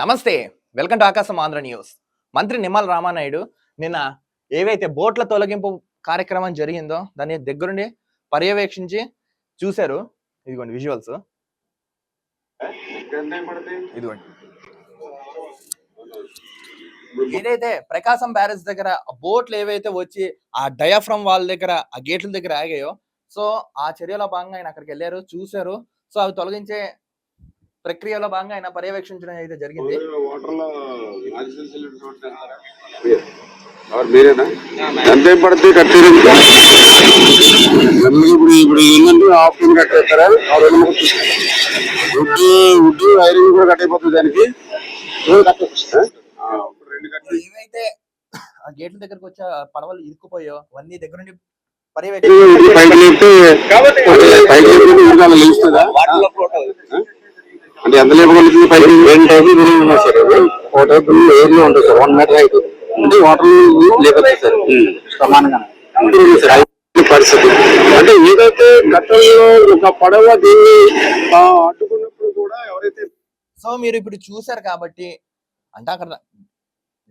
నమస్తే welcome to ఆకాశం Andhra news. మంత్రి నిమ్మల రామానాయుడు నిన్న ఏవైతే బోట్ల తొలగింపు కార్యక్రమం జరిగిందో దాన్ని దగ్గరుండి పర్యవేక్షించి చూశారు. ఇదిగోండి విజువల్స్ ఇదిగోండి. ఏదైతే ప్రకాశం బ్యారేజ్ దగ్గర బోట్లు ఏవైతే వచ్చి ఆ డయాఫ్రమ్ వాళ్ళ దగ్గర ఆ గేట్ల దగ్గర ఆగాయో సో ఆ చర్యలో భాగంగా ఆయన అక్కడికి వెళ్ళారు చూశారు. సో అవి తొలగించే ప్రక్రియలో భాగంగా ఆయన పర్యవేక్షించడం అయితే జరిగింది. ఎంత కట్టేది ఇప్పుడు ఇప్పుడు ఏంటంటే ఆప్షన్ కట్టేస్తారా? ఆ రెండు ముక్కలు వుడ్ వుడ్ వైరింగ్ కూడా కట్టయిపోతుంది దానికి. ఏవైతే ఆ గేట్ల దగ్గరకు వచ్చే పడవలు ఇరుక్కుపోయో అవన్నీ దగ్గర నుండి పర్యవేక్షణ అంటే ఎంత లేపగలుగుతుంది పైకి? రెండు టైపులు ఉన్నాయి సార్. ఒక టైపు ఉంటుంది సార్. వన్ మీటర్ హైట్ అంటే వాటర్ లేపచ్చు సార్. సమానంగా. పరిస్థితి. అంటే ఏదైతే గతంలో ఒక పడవ దీన్ని ఆ, అడ్డుకున్నప్పుడు కూడా ఎవరైతే సో మీరు ఇప్పుడు చూశారు కాబట్టి అంటే అక్కడ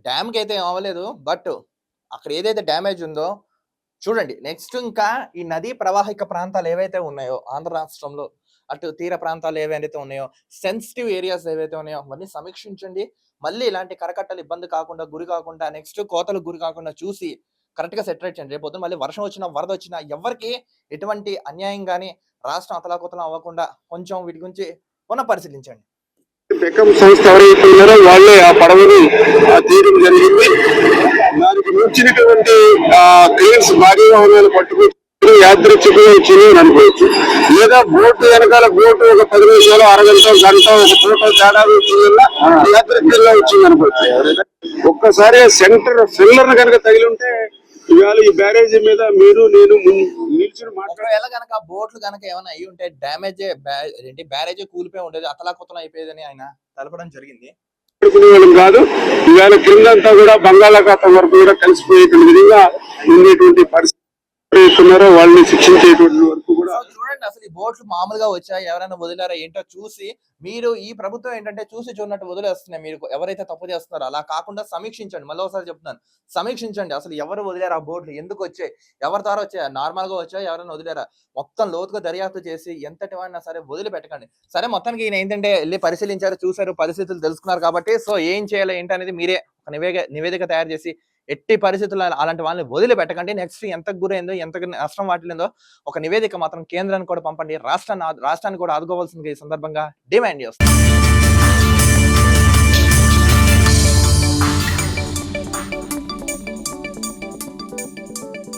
డ్యామ్కి అయితే ఏం అవ్వలేదు బట్ అక్కడ ఏదైతే డ్యామేజ్ ఉందో చూడండి. నెక్స్ట్ ఇంకా ఈ నదీ ప్రవాహిక ప్రాంతాలు ఏవైతే ఉన్నాయో ఆంధ్ర రాష్ట్రంలో అటు తీర ప్రాంతాలు ఏవైతే ఉన్నాయో సెన్సిటివ్ ఏరియాస్ ఏవైతే ఉన్నాయో అవన్నీ సమీక్షించండి. మళ్ళీ ఇలాంటి కరకట్టలు ఇబ్బంది కాకుండా గురి కాకుండా నెక్స్ట్ కోతలకు గురి కాకుండా చూసి కరెక్ట్గా సెటరేట్ చేయండి రేపు మళ్ళీ వర్షం వచ్చినా వరద వచ్చినా ఎవరికి ఎటువంటి అన్యాయం కానీ రాష్ట్రం అతలాకుతలం అవ్వకుండా కొంచెం వీటి గురించి పునః పరిశీలించండి బెకం సంస్థ ఎవరైతే ఉన్నారో వాళ్ళే ఆ పడవని తీయడం జరిగింది. దానికి మించినటువంటి ఆ భారీగా పట్టుకుని వచ్చింది అని అనుకోవచ్చు. లేదా బోటు వెనకాల బోటు ఒక పది నిమిషాలు అరగంట గంట ఒక ఫోటో తేడా వచ్చింది వల్ల యాదృచ్ఛికంగా వచ్చింది అనుకోవచ్చు. ఒక్కసారి సెంటర్ ఫిల్లర్ కనుక తగిలి ఉంటే ఇవాళ ఈ బ్యారేజీ మీద మీరు నేను నిల్చుని మాట్లాడాలి కనుక బోట్లు కనుక ఏమైనా అయ్యి ఉంటే డ్యామేజ్ ఏంటి బ్యారేజ్ కూలిపోయి ఉండేది అతలాకుతలం అయిపోయేదని ఆయన తెలపడం జరిగింది. వాళ్ళం కాదు. ఇవాళ కిందంతా కూడా బంగాళాఖాతం వరకు కూడా కలిసిపోయేటువంటి విధంగా ఉండేటువంటి పరిస్థితి. ఎవరైతే ఉన్నారో వాళ్ళని శిక్షించేటువంటి వరకు కూడా చూడండి అసలు ఈ బోట్లు మామూలుగా వచ్చాయి? ఎవరైనా వదిలారా? ఏంటో చూసి మీరు ఈ ప్రభుత్వం ఏంటంటే చూసి చూడనట్టు వదిలేస్తున్నాయి. మీరు ఎవరైతే తప్పు చేస్తున్నారో అలా కాకుండా సమీక్షించండి. మళ్ళీ ఒకసారి చెప్తున్నాను. సమీక్షించండి. అసలు ఎవరు వదిలేరు ఆ బోట్లు? ఎందుకు వచ్చాయి? ఎవరి ద్వారా వచ్చాయి? నార్మల్గా వచ్చాయి? ఎవరైనా వదిలేరా? మొత్తం లోతుగా దర్యాప్తు చేసి ఎంతటి వాడినా సరే వదిలిపెట్టకండి. సరే మొత్తానికి ఈయన ఏంటంటే వెళ్ళి పరిశీలించారు చూసారు పరిస్థితులు తెలుసుకున్నారు కాబట్టి సో ఏం చేయాలి ఏంటనేది మీరే ఒక నివేదిక నివేదిక తయారు చేసి ఎట్టి పరిస్థితుల్లో అలాంటి వాళ్ళని వదిలిపెట్టకండి. నెక్స్ట్ ఎంత గురైందో ఎంత నష్టం వాటిల్లిందో ఒక నివేదిక మాత్రం కేంద్రానికి కూడా పంపండి. రాష్ట్రాన్ని రాష్ట్రాన్ని కూడా ఆదుకోవాల్సింది ఈ సందర్భంగా డిమాండ్ చేస్తుంది